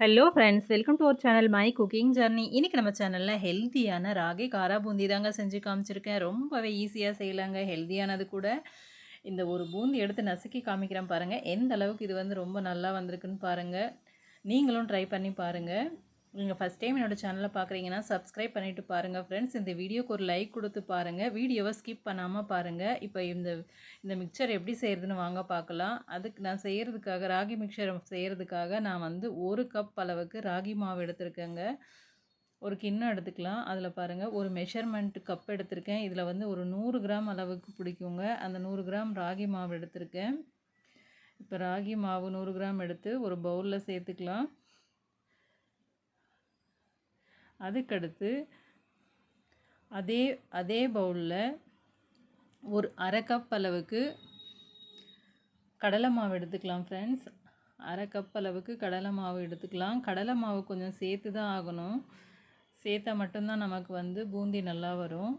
Hello friends welcome to our channel my cooking journey இன்றைக்கி நம்ம சேனலில் ஹெல்த்தியான ராகி காரா பூந்தி தாங்க செஞ்சு காமிச்சிருக்கேன். ரொம்பவே ஈஸியாக செய்யலாங்க ஹெல்த்தியானது கூட. இந்த ஒரு பூந்தி எடுத்து நசுக்கி காமிக்கிறேன் பாருங்கள் எந்த அளவுக்கு இது வந்து ரொம்ப நல்லா வந்திருக்குன்னு பாருங்கள் நீங்களும் ட்ரை பண்ணி பாருங்கள் நீங்கள் ஃபஸ்ட் டைம் என்னோடய சேனலை பார்க்குறீங்கன்னா சப்ஸ்கிரைப் பண்ணிவிட்டு பாருங்கள் ஃப்ரெண்ட்ஸ் இந்த வீடியோக்கு ஒரு லைக் கொடுத்து பாருங்கள் வீடியோவை ஸ்கிப் பண்ணாமல் பாருங்கள் இப்போ இந்த இந்த மிக்சர் எப்படி செய்கிறதுன்னு வாங்க பார்க்கலாம் அதுக்கு நான் செய்கிறதுக்காக ராகி மிக்சர் செய்கிறதுக்காக நான் வந்து ஒரு கப் அளவுக்கு ராகி மாவு எடுத்திருக்கேங்க. ஒரு கிண்ணம் எடுத்துக்கலாம். அதில் பாருங்கள் ஒரு மெஷர்மெண்ட் கப் எடுத்திருக்கேன். இதில் வந்து ஒரு நூறு கிராம் அளவுக்கு பிடிக்குங்க. அந்த நூறு கிராம் ராகி மாவு எடுத்திருக்கேன். இப்போ ராகி மாவு நூறு கிராம் எடுத்து ஒரு பவுலில் சேர்த்துக்கலாம். அதுக்கடுத்து அதே அதே பவுலில் ஒரு அரை கப் அளவுக்கு கடலை மாவு எடுத்துக்கலாம் ஃப்ரெண்ட்ஸ் அரை கப் அளவுக்கு கடலை மாவு எடுத்துக்கலாம். கடலை மாவு கொஞ்சம் சேர்த்து தான் ஆகணும். சேர்த்தா மட்டும்தான் நமக்கு வந்து பூந்தி நல்லா வரும்.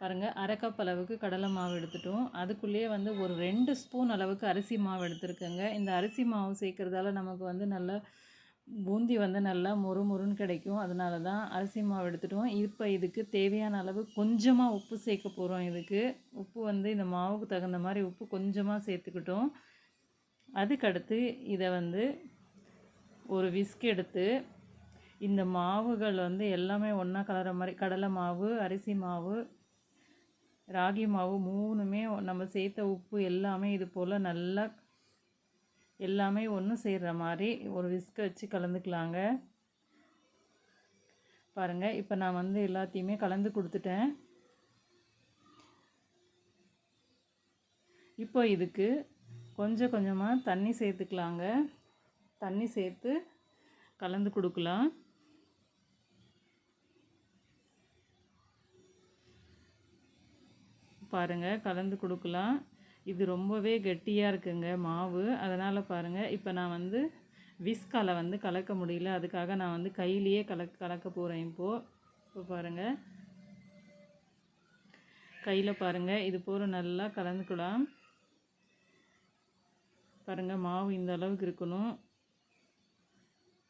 பாருங்கள் அரை கப் அளவுக்கு கடலை மாவு எடுத்துட்டோம். அதுக்குள்ளேயே வந்து ஒரு ரெண்டு ஸ்பூன் அளவுக்கு அரிசி மாவு எடுத்துருக்கேங்க. இந்த அரிசி மாவு சேர்க்குறதால நமக்கு வந்து நல்லா பூந்தி வந்து நல்லா மொறு மொறுன்னு கிடைக்கும். அதனால தான் அரிசி மாவு எடுத்துட்டோம். இப்போ இதுக்கு தேவையான அளவு கொஞ்சமாக உப்பு சேர்க்க போகிறோம் இதுக்கு. உப்பு வந்து இந்த மாவுக்கு தகுந்த மாதிரி உப்பு கொஞ்சமாக சேர்த்துக்கிட்டோம். அதுக்கடுத்து இதை வந்து ஒரு விஸ்க் எடுத்து இந்த மாவுகள் வந்து எல்லாமே ஒன்றா கலர மாதிரி கடலை மாவு அரிசி மாவு ராகி மாவு மூணுமே நம்ம சேர்த்த உப்பு எல்லாமே இது போல் நல்லா எல்லாமே ஒன்று செய்கிற மாதிரி ஒரு விஸ்கை வச்சு கலந்துக்கலாங்க. பாருங்கள் இப்போ நான் வந்து எல்லாத்தையுமே கலந்து கொடுத்துட்டேன். இப்போ இதுக்கு கொஞ்சம் கொஞ்சமாக தண்ணி சேர்த்துக்கலாங்க. தண்ணி சேர்த்து கலந்து கொடுக்கலாம். பாருங்கள் கலந்து கொடுக்கலாம். இது ரொம்பவே கெட்டியாக இருக்குங்க மாவு. அதனால் பாருங்கள் இப்போ நான் வந்து விஸ்கால வந்து கலக்க முடியல. அதுக்காக நான் வந்து கையிலேயே கலக்க கலக்க போகிறேன் இப்போது இப்போ பாருங்கள் கையில் பாருங்கள் இது போல் நல்லா கலந்துக்கலாம். பாருங்கள் மாவு இந்த அளவுக்கு இருக்கணும்.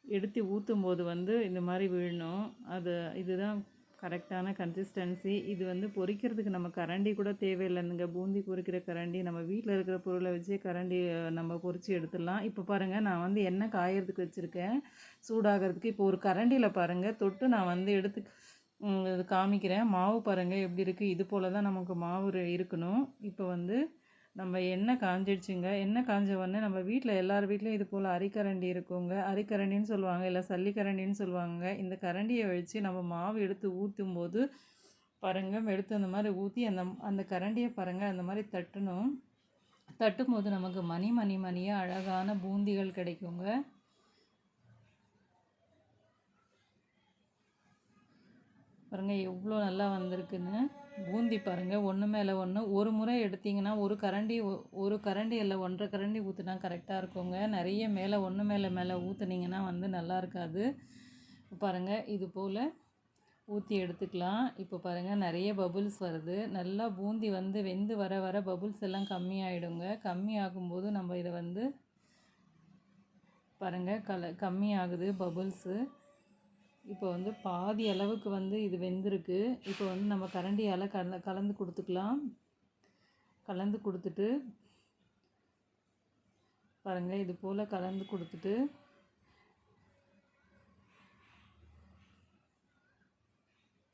எடுத்து ஊற்றும் போது வந்து இந்த மாதிரி விழணும். அது இதுதான் கரெக்டான கன்சிஸ்டன்சி இது வந்து பொரிக்கிறதுக்கு நம்ம கரண்டி கூட தேவையில்லைங்க பூந்தி பொரிக்கிற கரண்டி நம்ம வீட்டில் இருக்கிற பொருளை வச்சு கரண்டி நம்ம பொரித்து எடுத்துடலாம். இப்போ பாருங்கள் நான் வந்து எண்ணெய் காயறதுக்கு வச்சுருக்கேன். சூடாகிறதுக்கு இப்போ ஒரு கரண்டியில் பாருங்கள் தொட்டு நான் வந்து எடுத்து காமிக்கிறேன். மாவு பாருங்கள் எப்படி இருக்குது இது போல் தான் நமக்கு மாவு இருக்கணும். இப்போ வந்து நம்ம எண்ணெய் காஞ்சிடுச்சுங்க? எண்ணெய் காஞ்ச உடனே நம்ம வீட்டில் எல்லார் வீட்லேயும் இது போல் அரிக்கரண்டி இருக்குங்க. அரிக்கரண்டின்னு சொல்லுவாங்க இல்லை சல்லிக்கரண்டின்னு சொல்லுவாங்க. இந்த கரண்டியை வச்சு நம்ம மாவு எடுத்து ஊற்றும் போது பாருங்கள் எடுத்து அந்த மாதிரி ஊற்றி அந்த அந்த கரண்டியை பாருங்கள் அந்த மாதிரி தட்டணும். தட்டும் போது நமக்கு மணி மணி மணியாக அழகான பூந்திகள் கிடைக்குங்க. பாருங்கள் எவ்வளோ நல்லா வந்திருக்குன்னு. பூந்தி பாருங்கள் ஒன்று மேலே ஒன்று ஒரு முறை எடுத்திங்கன்னா ஒரு கரண்டி ஒரு கரண்டி இல்லை ஒன்றரை கரண்டி ஊற்றுனா கரெக்டாக இருக்குங்க. நிறைய மேலே ஒன்று மேலே மேலே ஊற்றுனீங்கன்னா வந்து நல்லா இருக்காது. பாருங்கள் இது போல் ஊற்றி எடுத்துக்கலாம். இப்போ பாருங்கள் நிறைய பபுள்ஸ் வருது. நல்லா பூந்தி வந்து வெந்து வர வர பபுள்ஸ் எல்லாம் கம்மியாயிடுங்க கம்மி ஆகும்போது நம்ம இதை வந்து பாருங்கள் கல கம்மி ஆகுது பபுள்ஸு இப்போ வந்து பாதி அளவுக்கு வந்து இது வெந்திருக்கு. இப்போ வந்து நம்ம கரண்டியால் கல கலந்து கொடுத்துக்கலாம். கலந்து கொடுத்துட்டு பாருங்கள் இது போல் கலந்து கொடுத்துட்டு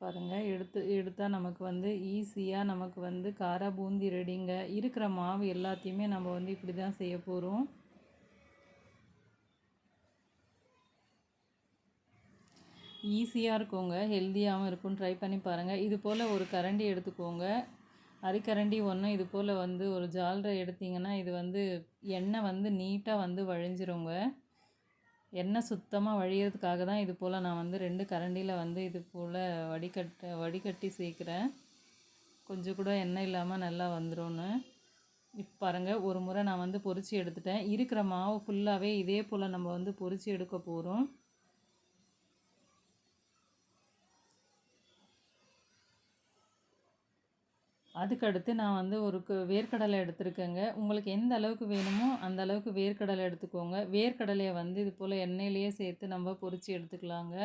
பாருங்கள் எடுத்து எடுத்தால் நமக்கு வந்து ஈஸியாக நமக்கு வந்து காரா பூந்தி ரெடிங்க. இருக்கிற மாவு எல்லாத்தையுமே நம்ம வந்து இப்படி தான் செய்ய போகிறோம் ஈஸியாக இருக்குங்க ஹெல்த்தியாகவும் இருக்கும் ட்ரை பண்ணி பாருங்கள் இது போல் ஒரு கரண்டி எடுத்துக்கோங்க. அரிக்கரண்டி ஒன்று இது போல் வந்து ஒரு ஜால்ரை எடுத்திங்கன்னா இது வந்து எண்ணெய் வந்து நீட்டாக வந்து வழிஞ்சிருங்க. எண்ணெய் சுத்தமாக வழியிறதுக்காக தான் இது போல் நான் வந்து ரெண்டு கரண்டியில் வந்து இது போல் வடிகட்ட வடிகட்டி சேர்க்குறேன். கொஞ்சம் கூட எண்ணெய் இல்லாமல் நல்லா வந்துடும்னு இப்போ பாருங்கள் ஒரு முறை நான் வந்து பொறிச்சு எடுத்துட்டேன். இருக்கிற மாவு ஃபுல்லாகவே இதே போல் நம்ம வந்து பொறிச்சு எடுக்க போகிறோம் அதுக்கடுத்து நான் வந்து ஒரு வேர்க்கடலை எடுத்திருக்கேங்க. உங்களுக்கு எந்த அளவுக்கு வேணுமோ அந்த அளவுக்கு வேர்க்கடலை எடுத்துக்கோங்க. வேர்க்கடலையை வந்து இது போல் எண்ணெயிலேயே சேர்த்து நம்ம பொறிச்சு எடுத்துக்கலாங்க.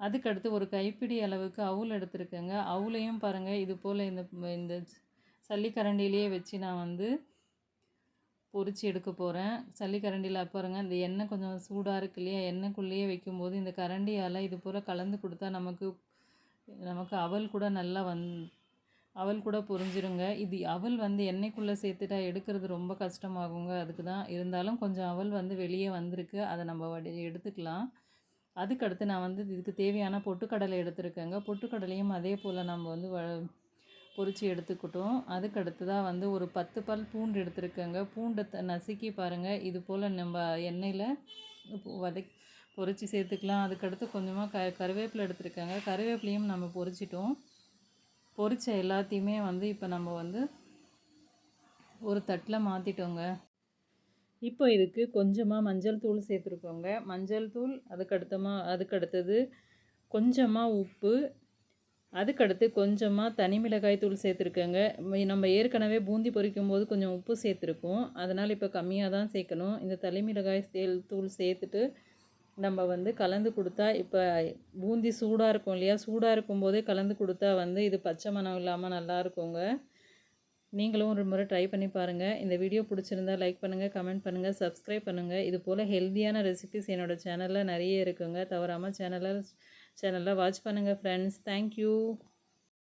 அதுக்கடுத்து ஒரு கைப்பிடி அளவுக்கு அவுல் எடுத்திருக்கேங்க. அவுலையும் பாருங்கள் இது போல் இந்த இந்த சல்லிக்கரண்டிலேயே வச்சு நான் வந்து பொரித்து எடுக்க போகிறேன் சல்லிக்கரண்டியில் பாருங்கள் இந்த எண்ணெய் கொஞ்சம் சூடாக இருக்கு இல்லையா? எண்ணெய்க்குள்ளேயே வைக்கும்போது இந்த கரண்டியால் இது போல் கலந்து கொடுத்தா நமக்கு நமக்கு அவல் கூட நல்லா வந் அவல் கூட பொரிஞ்சிருங்க. இது அவல் வந்து எண்ணெய்க்குள்ளே சேர்த்துட்டா எடுக்கிறது ரொம்ப கஷ்டமாகுங்க. அதுக்கு தான் இருந்தாலும் கொஞ்சம் அவல் வந்து வெளியே வந்திருக்கு. அதை நம்ம வடி எடுத்துக்கலாம். அதுக்கடுத்து நான் வந்து இதுக்கு தேவையான பொட்டுக்கடலை எடுத்துருக்கேங்க. பொட்டுக்கடலையும் அதே போல் நம்ம வந்து வ பொரித்து எடுத்துக்கிட்டோம். அதுக்கடுத்து தான் வந்து ஒரு பத்து பல் பூண்டு எடுத்துருக்கேங்க. பூண்டை த நசுக்கி பாருங்கள் இது போல் நம்ம எண்ணெயில் வதக் பொரித்து சேர்த்துக்கலாம். அதுக்கடுத்து கொஞ்சமாக க கருவேப்பிலை எடுத்துருக்கேங்க. கருவேப்பிலையும் நம்ம பொரிச்சிட்டோம் பொரித்த எல்லாத்தையுமே வந்து இப்போ நம்ம வந்து ஒரு தட்டில் மாற்றிட்டோங்க இப்போ இதுக்கு கொஞ்சமாக மஞ்சள் தூள் சேர்த்துருக்கோங்க. மஞ்சள் தூள் அதுக்கடுத்தமாக அதுக்கடுத்தது கொஞ்சமாக உப்பு அதுக்கடுத்து கொஞ்சமாக தனி மிளகாய் தூள் சேர்த்துருக்கேங்க. நம்ம ஏற்கனவே பூந்தி பொரிக்கும் போது கொஞ்சம் உப்பு சேர்த்துருக்கோம் அதனால் இப்போ கம்மியாக தான் சேர்க்கணும். இந்த தனி மிளகாய் தேல் தூள் சேர்த்துட்டு நம்ம வந்து கலந்து கொடுத்தா இப்போ பூந்தி சூடாக இருக்கும் இல்லையா? சூடாக இருக்கும்போதே கலந்து கொடுத்தா வந்து இது பச்சை மணம் இல்லாமல் நல்லா இருக்குங்க. நீங்களும் ஒரு முறை ட்ரை பண்ணி பாருங்கள் இந்த வீடியோ பிடிச்சிருந்தா லைக் பண்ணுங்கள் கமெண்ட் பண்ணுங்கள் சப்ஸ்கிரைப் பண்ணுங்கள் இது போல் ஹெல்த்தியான ரெசிபிஸ் என்னோடய சேனலில் நிறைய இருக்குங்க. தவறாமல் சேனலில் சேனலில் வாட்ச் பண்ணுங்கள் ஃப்ரெண்ட்ஸ் தேங்க்யூ